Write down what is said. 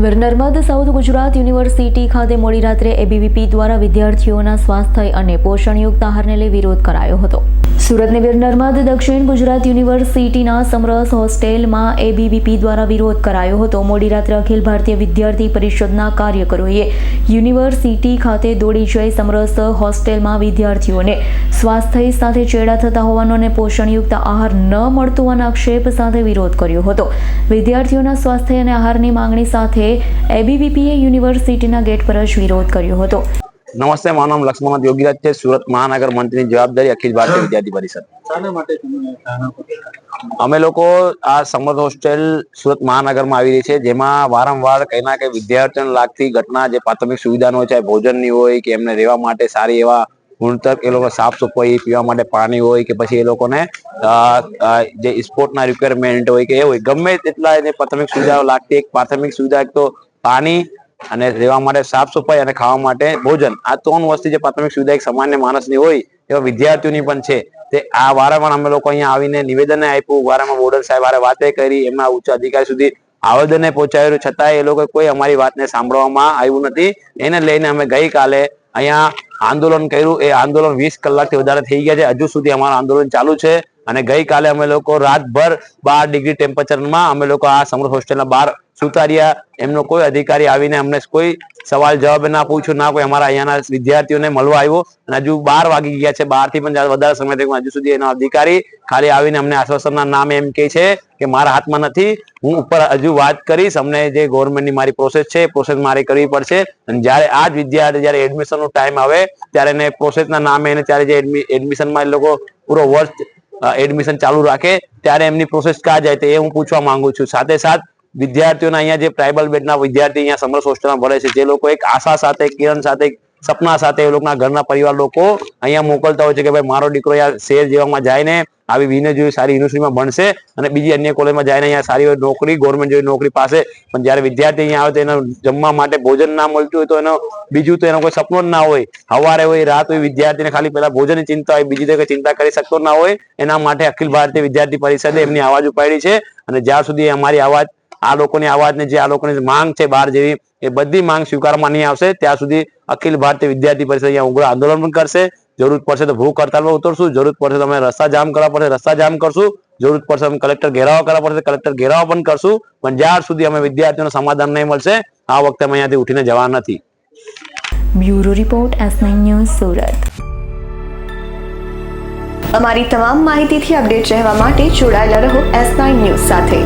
Narmad south Gujarat university ખાતે મોડી રાત્રે એબીવીપી દ્વારા વિદ્યાર્થીઓના સ્વાસ્થ્ય અને પોષણયુક્ત આહારને લઈ વિરોધ કરાયો હતો. સુરતની વીર નર્મદ દક્ષિણ ગુજરાત યુનિવર્સિટીના સમરસ હોસ્ટેલમાં એબીવીપી દ્વારા વિરોધ કરાયો હતો. મોડી રાત્રે અખિલ ભારતીય વિદ્યાર્થી પરિષદના કાર્યકરોએ યુનિવર્સિટી ખાતે દોડી જઈ સમરસ હોસ્ટેલમાં વિદ્યાર્થીઓને સ્વાસ્થ્ય સાથે ચેડા થતા હોવાનો અને પોષણયુક્ત આહાર ન મળતો હોવાના આક્ષેપ સાથે વિરોધ કર્યો હતો. વિદ્યાર્થીઓના સ્વાસ્થ્ય અને આહારની માંગણી સાથે એબીવીપીએ યુનિવર્સિટીના ગેટ પર જ વિરોધ કર્યો હતો. નમસ્તે મારું નામ લક્ષ્મણ યોગીરાજ છે. સુરત મહાનગર મંત્રીની જવાબદારી અખિલ ભારતીય વિદ્યાર્થી પરિષદ. અમે લોકો આ સમર્થ હોસ્ટેલ સુરત મહાનગરમાં આવી રહી છે જેમાં વારંવાર કઈ ના કઈ વિદ્યાર્થીઓને લાગતી ઘટના જે પ્રાથમિક સુવિધાનો હોય ચાહે ભોજનની હોય કે એમને રહેવા માટે સારી એવા ગુણતર એ લોકો સાફ સફાઈ પીવા માટે પાણી હોય કે પછી એ લોકોને જે સ્પોર્ટના રિક્વાયરમેન્ટ હોય કે એ હોય, ગમે તેટલા એને પ્રાથમિક સુવિધાઓ લાગતી, એક પ્રાથમિક સુવિધા એક તો પાણી અને રહેવા માટે સાફ સફાઈ અને ખાવા માટે ભોજન. આ ત્રણ વસ્તુ જે પ્રાથમિક સુવિધા એક સામાન્ય માણસની હોય, એવા વિદ્યાર્થીઓની પણ છે. તે આ વારંવાર અમે લોકો અહીંયા આવીને નિવેદન આપ્યું. વારંવાર બોર્ડર સાહેબ વારે વાતે કરી, એમના ઉચ્ચ અધિકારી સુધી આવેદને પહોંચાડ્યું. છતાં એ લોકો કોઈ અમારી વાતને સાંભળવામાં આવ્યું નથી. એને લઈને અમે ગઈકાલે અહીંયા આંદોલન કર્યું. એ આંદોલન વીસ કલાકથી વધારે થઈ ગયા છે. હજુ સુધી અમારું આંદોલન ચાલુ છે. અને ગઈકાલે અમે લોકો રાતભર બાર ડિગ્રી ટેમ્પરેચરમાં અમે લોકો આ સમૃદ્ધ હોસ્ટેલના બહાર સુતાર્યા. એમનો કોઈ અધિકારી આવીને અમને કોઈ સવાલ જવાબ ના પૂછ્યો, ના કોઈ અમારા અહીંયાના વિદ્યાર્થીઓને મળવા આવ્યો. અને હજુ બાર વાગી ગયા છે બારથી પણ વધારે સમય થયો, હજુ સુધી એના અધિકારી ખાલી આવીને અમને આશ્વાસનના નામે એમ કહે છે કે મારા હાથમાં નથી. હું ઉપર હજુ વાત કરીશ. અમને જે ગવર્મેન્ટની મારી પ્રોસેસ છે પ્રોસેસ મારે કરવી પડશે. અને જ્યારે આ જ વિદ્યાર્થી, જ્યારે એડમિશનનો ટાઈમ આવે, ત્યારે એને પ્રોસેસના નામે એને, ત્યારે જે એડમિશનમાં એ લોકો પૂરો વર્ષ એડમિશન ચાલુ રાખે, ત્યારે એમની પ્રોસેસ ક્યાં જાય તે હું પૂછવા માંગુ છું. સાથે સાથ, વિદ્યાર્થીઓના અહીંયા જે ટ્રાઇબલ બેડના વિદ્યાર્થી અહીંયા સમરસ હોસ્ટેલમાં ભરે છે, જે લોકો એક આશા સાથે, કિરણ સાથે સપના સાથે એ લોકોના ઘરના પરિવાર લોકો અહીંયા મોકલતા હોય છે કે ભાઈ, મારો દીકરો અહીંયા શહેર જેવામાં જાય ને આવી વિને જેવી સારી યુનિવર્સિટીમાં ભણશે અને બીજી અન્ય કોલેજમાં જઈને અહીંયા સારી નોકરી ગવર્મેન્ટ જેવી નોકરી પાસે પણ જ્યારે વિદ્યાર્થી અહીંયા આવે તો એને જમવા માટે ભોજન ના મળતું હોય તો એનો, બીજું તો એનો કોઈ સપનો જ ના હોય. સવારે હોય, રાત હોય, વિદ્યાર્થીને ખાલી પેલા ભોજનની ચિંતા હોય, બીજી તો કોઈ ચિંતા કરી શકતો ના હોય. એના માટે અખિલ ભારતીય વિદ્યાર્થી પરિષદે એમની આવાજ ઉપાડી છે અને જ્યાં સુધી અમારી અવાજ આ લોકોની અવાજને જે આ લોકોની માંગ છે બહાર જેવી, એ બધી માંગ સ્વીકારવામાં નહીં આવશે. ત્યાં સુધી અખિલ ભારતીય વિદ્યાર્થી પરિષદ અહીંયા ઉગ્ર આંદોલન પણ કરશે. જરૂર પડશે તો ભૂખ હડતાલમાં ઉતરશું. જરૂર પડશે તો અમે રસ્તા જામ કરવા પડશે. રસ્તા જામ કરશું. જરૂર પડશે અમે કલેક્ટર ઘેરાવો કરવા પડશે. કલેક્ટર ઘેરાવો પણ કરશું. પણ જ્યાં સુધી અમે વિદ્યાર્થીઓને સમાધાન નહીં મળશે, આ વખતે અમે અહીંયાથી ઉઠીને જવા નથી. Bureau report S news, Surat. અમારી તમામ માહિતીથી અપડેટ રહેવા માટે જોડાયેલા રહો એસ ન્યૂઝ સાથે.